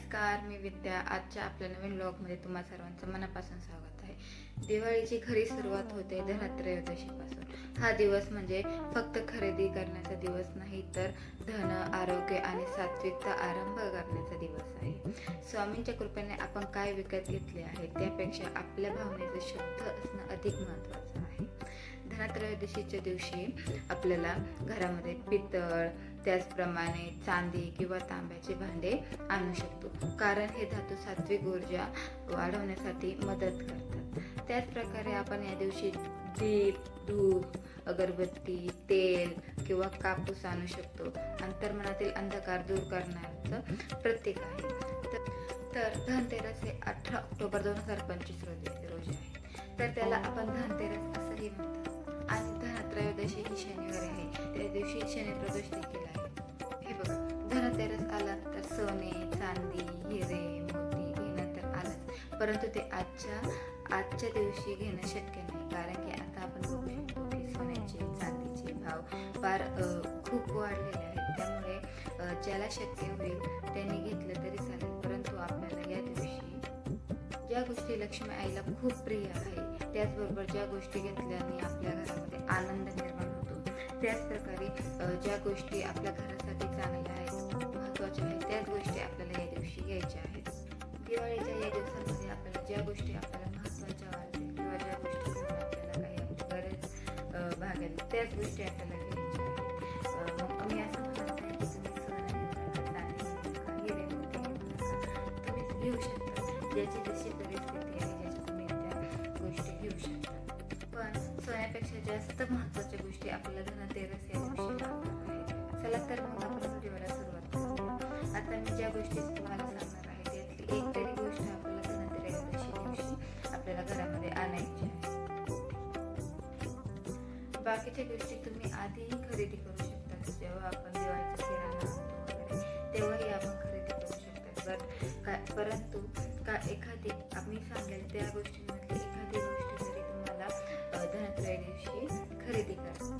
नमस्कार मी विद्या. आजच्या आपल्या नवीन ब्लॉगमध्ये तुम्हा सर्वांचं मनापासून स्वागत आहे. दिवाळीची खरी सुरुवात होते धनत्रयोदशीपासून. हा दिवस म्हणजे फक्त खरेदी करण्याचा दिवस नाही तर धन आरोग्य आणि सात्विकता आरंभ करण्याचा दिवस आहे. स्वामींच्या कृपेने आपण काय विकत घेतले आहे त्यापेक्षा आपल्या भावनेचं शुद्ध असणं अधिक महत्त्वाचं आहे. धनत्रयोदशीच्या दिवशी आपल्याला घरामध्ये पितळ त्याचप्रमाणे चांदी किंवा तांब्याचे भांडे आणू शकतो. कारण हे धातू सात्विक ऊर्जा वाढवण्यासाठी मदत करतात. त्याच प्रकारे आपण या दिवशी दीप धूप अगरबत्ती तेल किंवा कापूस आणू शकतो. अंतर्मनातील अंधकार दूर करण्याचं प्रतीक आहे. तर- तर धनतेरस हे अठरा ऑक्टोबर दोन हजार पंचवीस रोजी रोजी आहे. तर त्याला आपण धनतेरस असंही म्हणतात. एकादशी ही शनिवार आहे. त्या दिवशी शनी प्रदोष देखील आहे. हे बघा धनतेरस आला तर सोने चांदी हिरे मोती घेणं तर आलंच. परंतु ते आजच्या आजच्या दिवशी घेणं शक्य नाही कारण की आता आपण बघू शकतो की सोन्याचे चांदीचे भाव फार खूप वाढलेले आहेत. त्यामुळे ज्याला शक्य होईल त्यांनी घेतलं तरी चालेल. परंतु आपल्याला या दिवशी ज्या गोष्टी लक्ष्मी आईला खूप प्रिय आहे त्याचबरोबर ज्या गोष्टी घेतल्याने आपल्या घरामध्ये आनंद मिळतो त्याचप्रकारे त्याच प्रकारे ज्या गोष्टी आपल्या घरासाठी चांगल्या आहेत महत्त्वाच्या आहेत त्याच गोष्टी आपल्याला या दिवशी घ्यायच्या आहेत. दिवाळीच्या या दिवसामध्ये आपल्याला ज्या गोष्टी आपल्याला महत्त्वाच्या वाटतील किंवा ज्या गोष्टी आपल्याला काही बरेच गरज भागेल त्याच गोष्टी आपल्याला घ्यायच्या आहेत. मग मी असं म्हणत नाही की तुम्ही सोनं हिरे घेऊ तुम्ही घेऊ शकता. ज्याची जशी परिस्थिती आहे ज्याची तुम्ही त्या गोष्टी घेऊ शकता. पण सोन्यापेक्षा जास्त महत्त्व गोष्टी आपल्याला धनतेरस या दिवशी लागणार आहे चला तर मग आपण व्हिडिओला सुरुवात करूया. आता मी ज्या गोष्टी तुम्हाला सांगणार आहे त्यातली एक तरी गोष्ट आपल्याला धनतेरस दिवशी आपल्याला घरामध्ये आणायची आहे. बाकीच्या गोष्टी तुम्ही आधीही खरेदी करू शकता जेव्हा आपण दिवाळीचा किराणा आणतो वगैरे तेव्हाही आपण खरेदी करू शकता. बट का परंतु का एखादी आम्ही सांगेल त्या गोष्टींमधली एखादी गोष्ट जरी तुम्हाला अ, धनत्रय दिवशी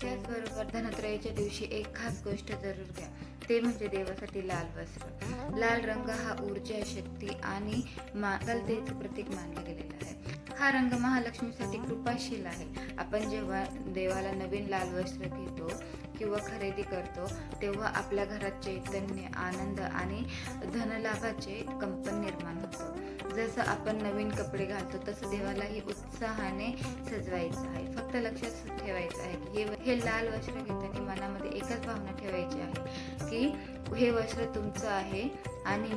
म्हणजे त्याचबरोबर धनत्रयाच्या दिवशी एक खास गोष्ट जरूर घ्या. ते म्हणजे देवासाठी लाल वस्त्र. लाल रंग हा ऊर्जा शक्ती आणि मालतेचं प्रतीक मानले गेलेलं आहे. हा रंग महालक्ष्मीसाठी कृपाशील आहे. आपण जेव्हा देवाला नवीन लाल वस्त्र घेतो किंवा खरेदी करतो तेव्हा आपल्या घरात चैतन्य आनंद आणि धनलाभाचे कंपन निर्माण होतं. जसं आपण नवीन कपडे घालतो तसं देवालाही उत्साहाने सजवायचं आहे. फक्त लक्षात ठेवायचं आहे की हे हे लाल वस्त्र घेताना मनामध्ये एकच भावना ठेवायची आहे की हे वस्त्र तुमचं आहे आणि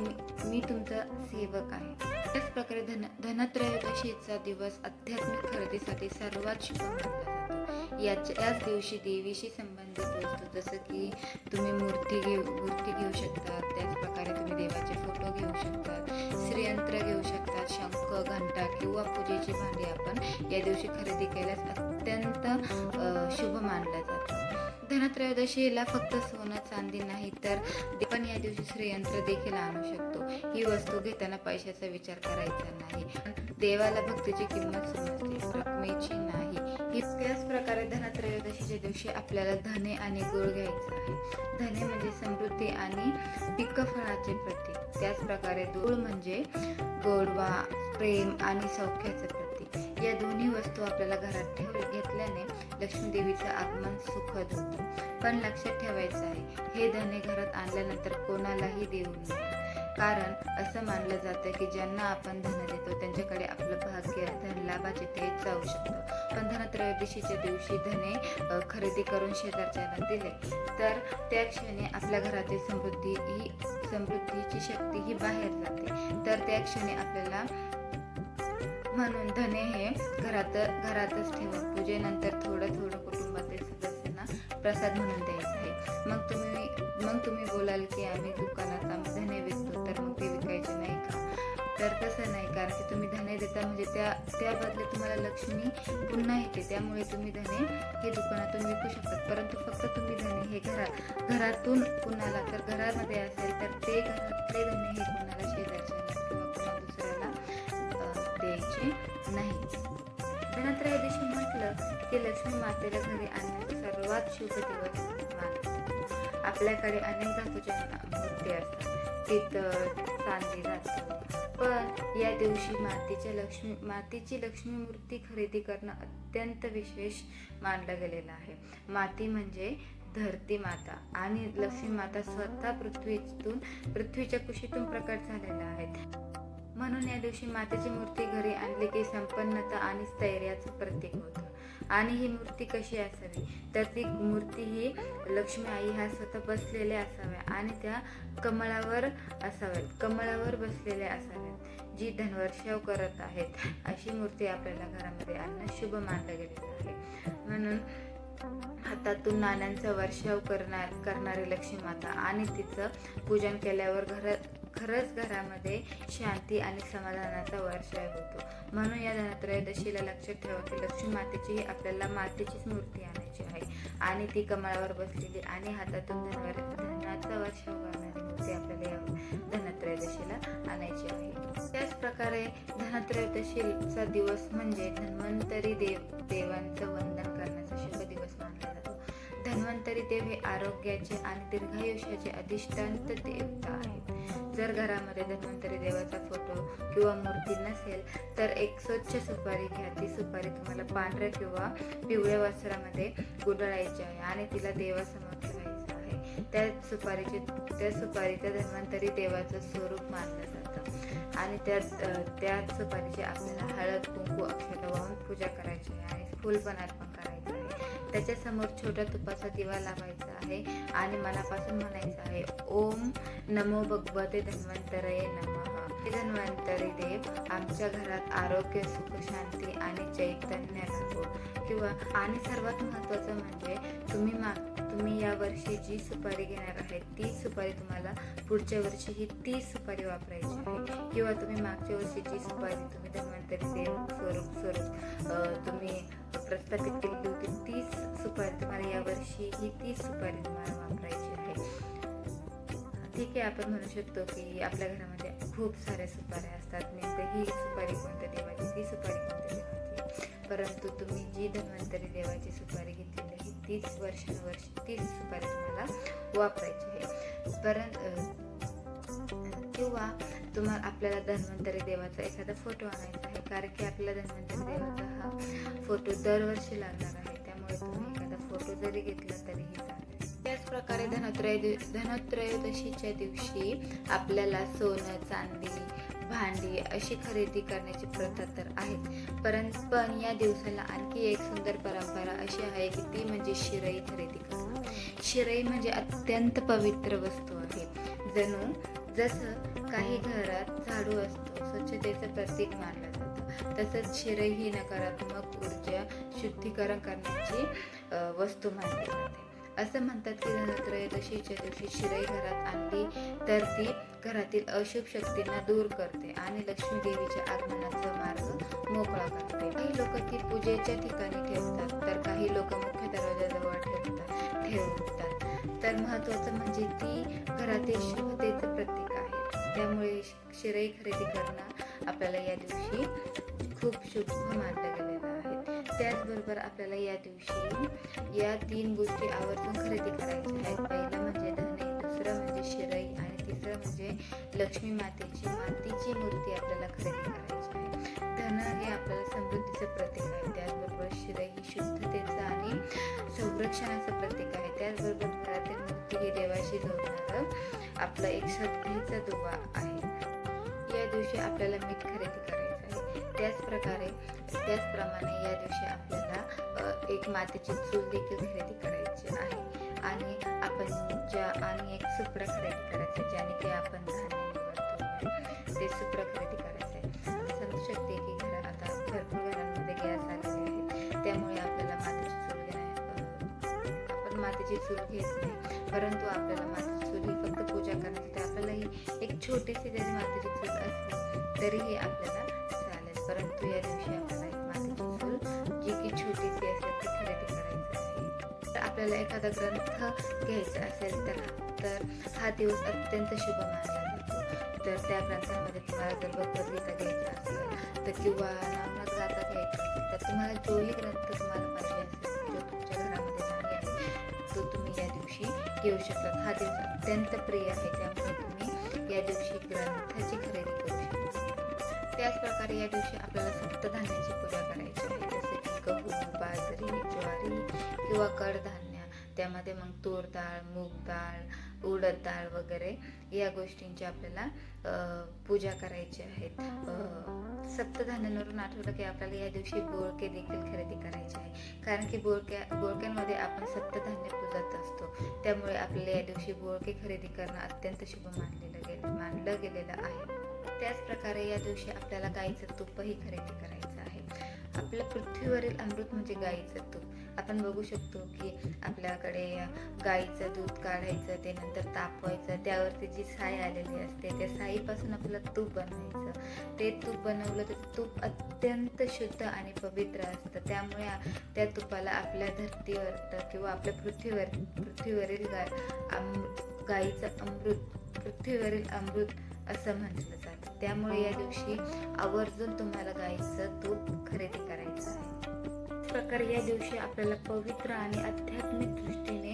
मी तुमचा सेवक आहे. त्याच प्रकारे धन धनत्रयोदशीचा दिवस आध्यात्मिक खरेदीसाठी सर्वात शुभ मानला याच याच दिवशी देवीशी संबंधित असतो जसं की तुम्ही मूर्ती घेऊ मूर्ती घेऊ शकता त्याच प्रकारे तुम्ही देवाचे फोटो घेऊ शकतात श्रीयंत्र घेऊ शकतात शंख घंटा किंवा पूजेची भांडी आपण या दिवशी खरेदी केल्यास अत्यंत शुभ मानलं जातं धनत्रयोदशीला फक्त सोनं चांदी नाही तर पण या दिवशी श्रीयंत्र देखील आणू शकतो. ही वस्तू घेताना पैशाचा विचार करायचा नाही. देवाला भक्तीची किंमत समजते. रकमेची नाही. त्याच प्रकारे धनत्रयोदशीच्या दिवशी आपल्याला धने आणि गुळ घ्यायचा आहे. धने म्हणजे समृद्धी आणि पिकफळाचे प्रतीक. त्याच प्रकारे गुळ म्हणजे गोडवा प्रेम आणि सौख्याचे प्रतीक. या दोन्ही वस्तू आपल्याला घरात ठेव घेतल्याने लक्ष्मीदेवीचं आगमन सुखद होतं. पण लक्षात ठेवायचं आहे हे धने घरात आणल्यानंतर कोणालाही देऊ नये. कारण असं मानलं जातं की ज्यांना आपण धन देतो त्यांच्याकडे आपलं भाग्य धनलाभाचे तेज जाऊ शकतं. पण धनत्रयोदशीच्या दिवशी धने खरेदी करून शेजारच्याला दिले. तर त्या क्षणी आपल्या घरातील समृद्धी ही समृद्धीची शक्ती ही बाहेर जाते. तर त्या क्षणी आपल्याला म्हणून धने हे घरात घरातच ठेवा. पूजेनंतर थोडं थोडं कुटुंबातील सदस्यांना प्रसाद म्हणून द्यायचा आहे. मग तुम्ही मग तुम्ही बोलाल की आम्ही दुकानात धने तर तसं नाही कारण की तुम्ही धने देता म्हणजे त्या त्या बदल्यात तुम्हाला लक्ष्मी पुन्हा येते. त्यामुळे तुम्ही धने हे दुकानातून विकू शकतात. परंतु फक्त तुम्ही धने हे घरा घरातून कुणाला तर घरामध्ये असेल तर ते घरातले धने हे कुणाला शेजारच्या किंवा कुणा दुसऱ्याला द्यायचे नाही. धनत्रयोदशी म्हटलं की लक्ष्मी मातेला घरी आणण्याचा सर्वात शुभ दिवस आपल्याकडे अनेक धातूच्या मूर्ती असतात. पितळ चांदी धातू पण या दिवशी मातीच्या लक्ष्मी मातीची लक्ष्मी मूर्ती खरेदी करणं अत्यंत विशेष मानलं गेलेलं आहे. माती म्हणजे धरती माता आणि लक्ष्मी माता स्वतः पृथ्वीतून पृथ्वीच्या कुशीतून प्रकट झालेल्या आहेत. म्हणून या दिवशी मातेची मूर्ती घरी आणली की संपन्नता आणि स्थैर्याचं प्रतीक होतं. आणि ही मूर्ती कशी असावी? तर ती मूर्ती ही लक्ष्मी आई ह्या स्वतः बसलेल्या असाव्या आणि त्या कमळावर असाव्यात. कमळावर बसलेल्या असाव्यात जी धनवर्षाव करत आहेत. अशी मूर्ती आपल्याला घरामध्ये आणणं शुभ मानलं गेलेलं आहे. म्हणून हातातून नाण्यांचा वर्षाव करणार करणारी लक्ष्मी माता आणि तिचं पूजन केल्यावर घर खरंच घरामध्ये शांती आणि समाधानाचा वर्षाव होतो म्हणून या धनत्रयोदशीला लक्षात ठेवा की लक्ष्मी मातेची ही आपल्याला मातेचीच मूर्ती आणायची आहे. आणि ती कमळावर बसलेली आणि हातातून धनवर धनाचा वर्ष उभारणारी मूर्ती आपल्याला या धनत्रयोदशीला आणायची आहे. त्याच प्रकारे धनत्रयोदशीचा दिवस म्हणजे धन्वंतरी देव देवांचं वंदन धन्वंतरी देव हे आरोग्याचे आणि दीर्घायुष्याचे अधिष्ठांत देवता आहेत जर घरामध्ये धन्वंतरी देवाचा फोटो किंवा मूर्ती नसेल तर एक स्वच्छ सुपारी घ्या. ती सुपारी तुम्हाला पांढऱ्या किंवा पिवळ्या वस्त्रामध्ये गुंडाळायची आहे आणि तिला देवासमोर ठेवायचं आहे. त्या सुपारीचे त्या सुपारीचं धन्वंतरी देवाचं स्वरूप मानलं जातं. आणि त्या त्या सुपारीची आपल्याला हळद कुंकू अक्षता वाहून पूजा करायची आहे आणि फुल त्याच्यासमोर छोटा तुपाचा दिवा लावायचा आहे आणि मनापासून म्हणायचं आहे ओम नमो भगवते धन्वंतरय नम. हे धन्वंतरी देव आमच्या घरात आरोग्य सुख शांती आणि चैतन्य राहो किंवा आणि सर्वात महत्त्वाचं म्हणजे तुम्ही मा तुम्ही या वर्षी जी सुपारी घेणार आहे ती सुपारी तुम्हाला पुढच्या वर्षी ही ती सुपारी वापरायची आहे. किंवा तुम्ही मागच्या वर्षी जी सुपारी तुम्ही धन्वंतरी देव स्वरूप स्वरूप तुम्ही प्रस्थापित केली होती सुपारी तुम्हाला यावर्षी ही तीच सुपारी तुम्हाला वापरायची आहे. ठीक आहे आपण म्हणू शकतो की आपल्या घरामध्ये खूप साऱ्या सुपाऱ्या असतात. नेमकं ही सुपारी कोणत्या देवाची ती सुपारी कोणत्या देवाची? परंतु तुम्ही जी धन्वंतरी देवाची सुपारी घेतलेली आहे तीच वर्षानुवर्ष तीच सुपारी तुम्हाला वापरायची आहे. परंतु किंवा तुम्हाला आपल्याला धन्वंतरी देवाचा एखादा फोटो आणायचा आहे कारण की आपल्याला धन्वंतरी देवाचा हा फोटो दरवर्षी लागणार आहे. त्यामुळे तुम्ही फोटो जरी घेतला तरीही चालेल. त्याच प्रकारे धनत्रय धनत्रयोदशीच्या दिवशी आपल्याला सोनं चांदी भांडी अशी खरेदी करण्याची प्रथा तर आहेत. परंतु पण या दिवसाला आणखी एक सुंदर परंपरा अशी आहे की ती म्हणजे शिरई खरेदी करणं. शिरई म्हणजे अत्यंत पवित्र वस्तू आहे. जणू जसं काही घरात झाडू असतो स्वच्छतेचं प्रतीक मानलं जातं. तसंच शिरई ही नकारात्मक ऊर्जा शुद्धीकरण करण्याची वस्तू मानली जाते. असं म्हणतात की धनत्रयोदशीच्या दिवशी शिराई घरात आणली तर ती घरातील अशुभ शक्तींना दूर करते आणि लक्ष्मी देवीच्या आगमनाचा मार्ग मोकळा करते. काही लोक ती पूजेच्या ठिकाणी ठेवतात तर काही लोक मुख्य दरवाजाजवळ ठेवतात ठेवतात. तर महत्वाचं म्हणजे ती घरातील शुभतेचं प्रतीक आहे. त्यामुळे शिराई खरेदी करणं आपल्याला या दिवशी खूप शुभ मानलं गेलं. त्याचबरोबर आपल्याला या दिवशी या तीन गोष्टी आवर्जून खरेदी करायच्या आहेत. पहिलं म्हणजे धने दुसरं म्हणजे शिरई आणि तिसरं म्हणजे लक्ष्मी मातेची मातीची मूर्ती आपल्याला खरेदी करायची आहे. धन हे आपल्याला समृद्धीचं प्रतीक आहे. त्याचबरोबर शिरई ही शुद्धतेचं आणि संरक्षणाचं प्रतीक आहे. त्याचबरोबर घरातील मूर्ती ही देवाशी जोडणारं आपलं एक श्रद्धेचा दुवा आहे. या दिवशी आपल्याला मीठ खरेदी करायचं त्याच त्याचप्रकारे त्याचप्रमाणे या दिवशी आपल्याला एक मातीची चूल देखील खरेदी करायची आहे. आणि आपण ज्या आणि एक सुप्र खरेदी करायचं ज्याने की आपण धान्य निवडतो. ते सुप्र खरेदी करायचं आहे समजू शकते की घरात आता भरपूर घरांमध्ये गॅस आलेले आहे. त्यामुळे आपल्याला मातीची चूल घेण्या आपण मातीची चूल घेत नाही. परंतु आपल्याला मातीची चूल ही फक्त पूजा करण्यासाठी आपल्याला ही एक छोटीशी जरी मातीची चूल असली तरीही आपल्याला या दिवशी आपल्याला एक मातीची चूल जी की छोटीशी असेल ती खरेदी करायची आहे तर आपल्याला एखादा ग्रंथ घ्यायचा असेल तर तर हा दिवस अत्यंत शुभ मानला जातो. तर त्या ग्रंथामध्ये तुम्हाला जर भगवद्गीता घ्यायचा असेल तर किंवा नामनाथ गाथा घ्यायचा असेल तर तुम्हाला जोही ग्रंथ तुम्हाला पाहिजे असेल जो तुमच्या घरामध्ये नाही आहे तो तुम्ही या दिवशी घेऊ शकता. हा दिवस अत्यंत प्रिय आहे त्यामुळे तुम्ही या दिवशी ग्रंथाची खरेदी करू शकता. त्याच प्रकारे या दिवशी आपल्याला सप्तधान्याची पूजा करायची आहे. जसे की गहू बाजरी ज्वारी किंवा कडधान्य त्यामध्ये मग तूर डाळ मूग डाळ उडद डाळ वगैरे या गोष्टींची आपल्याला पूजा करायची आहेत सप्तधान्यांवरून आठवलं की आपल्याला या दिवशी बोळके देखील खरेदी करायचे आहे. कारण की बोळक्या बोळक्यांमध्ये आपण सप्तधान्य पूजत असतो. त्यामुळे आपल्याला या दिवशी बोळके खरेदी करणं अत्यंत शुभ मानलेलं गेलं मानलं गेलेलं आहे. त्याचप्रकारे या दिवशी आपल्याला गाईचं तुपही खरेदी करायचं आहे. आपल्या पृथ्वीवरील अमृत म्हणजे गाईचं तूप. आपण बघू शकतो की आपल्याकडे गाईचं दूध काढायचं ते नंतर तापवायचं त्यावरती जी साय आलेली असते त्या साईपासून आपल्याला तूप बनवायचं. ते तूप बनवलं तर तूप अत्यंत शुद्ध आणि पवित्र असतं. त्यामुळे त्या तुपाला आपल्या धरतीवर किंवा आपल्या पृथ्वीवर पृथ्वीवरील गाय आम गाईचं अमृत पृथ्वीवरील अमृत असं म्हटलं जातं त्यामुळे या दिवशी आवर्जून तुम्हाला गाईचं तूप खरेदी करायचं आहे. प्रकारे या दिवशी आपल्याला पवित्र आणि आध्यात्मिक दृष्टीने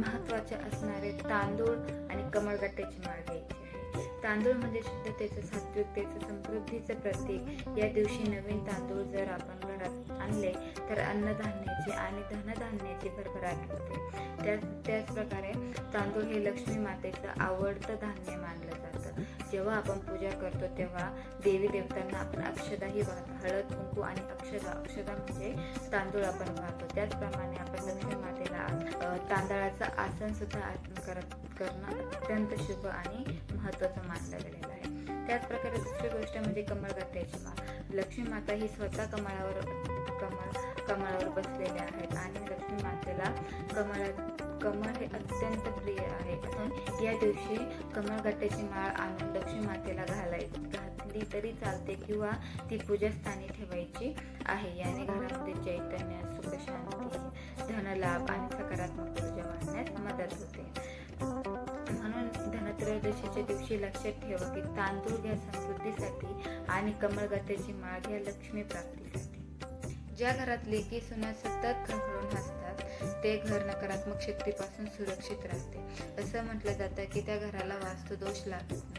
महत्त्वाचे असणारे तांदूळ आणि कमळगट्ट्याची माळ घ्यायची. तांदूळ म्हणजे शुद्धतेचं सात्विकतेचं समृद्धीचं प्रतीक. या दिवशी नवीन तांदूळ जर आपण घरात आणले तर अन्नधान्याची आणि धनधान्याची भरभराट होते. त्या त्याचप्रकारे तांदूळ हे लक्ष्मी मातेचं आवडतं धान्य मानलं जातं. जेव्हा आपण पूजा करतो तेव्हा देवी देवतांना आपण अक्षदाही वाहतो. हळद कुंकू आणि अक्षदा अक्षदा म्हणजे तांदूळ आपण वाहतो. त्याचप्रमाणे आपण लक्ष्मी मातेचा तांदळाचं आसन सुद्धा आसन करत करणं अत्यंत शुभ आणि महत्त्वाचं मानलं गेलेलं आहे. त्याच प्रकारे दुसरी गोष्ट म्हणजे कमळगट्ट्याची माळ. लक्ष्मी माता ही स्वतः कमळावर कमळ कमळावर बसलेल्या आहेत आणि लक्ष्मी मातेला कमळा कमळ हे अत्यंत प्रिय आहे. म्हणून या दिवशी कमळगट्ट्याची माळ आणून लक्ष्मी मातेला घालाय घातली तरी चालते किंवा ती पूजास्थानी ठेवायची आहे. याने घरामध्ये चैतन्य सुख शांती धनलाभ आणि सकारात्मक ऊर्जा वाढण्यास मदत होते. म्हणून धनत्रयोदशीच्या दिवशी लक्षात ठेवा की तांदूळ घ्या समृद्धीसाठी आणि कमळगत्याची माळ घ्या लक्ष्मी प्राप्तीसाठी. ज्या घरात लेकी सुना सतत खळखळून हसतात ते घर नकारात्मक शक्तीपासून सुरक्षित राहते. असं म्हटलं जातं की त्या घराला वास्तुदोष लागत नाही.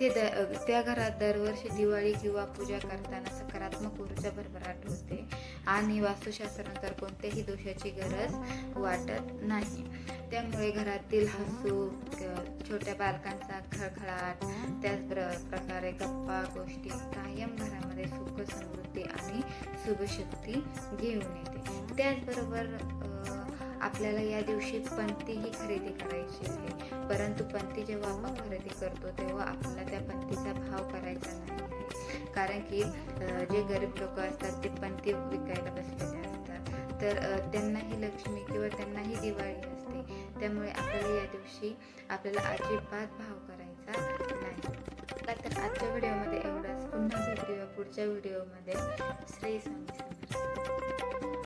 इथे द त्या घरात दरवर्षी दिवाळी किंवा पूजा करताना सकारात्मक ऊर्जा भरभराट होते आणि वास्तुशास्त्रानुसार कोणत्याही दोषाची गरज वाटत नाही. त्यामुळे घरातील हसू छोट्या बालकांचा खळखळाट त्याच प्र प्रकारे गप्पा गोष्टी कायम घरामध्ये सुख समृद्धी आणि शुभशक्ती घेऊन येते. त्याचबरोबर आपल्याला या दिवशी पंथीही खरेदी करायची आहे परंतु पंथी जेव्हा आपण खरेदी करतो तेव्हा आपल्याला त्या पंथीचा भाव करायचा नाही. कारण की जे गरीब लोक असतात ते पंथी विकायला बसलेले असतात. तर त्यांनाही लक्ष्मी किंवा त्यांनाही दिवाळी असते. त्यामुळे आपल्याला या दिवशी आपल्याला अजिबात भाव करायचा नाही. तर आजच्या व्हिडिओमध्ये एवढंच. पुन्हा भेटूया पुढच्या व्हिडिओमध्ये. श्री स्वामी समर्थ.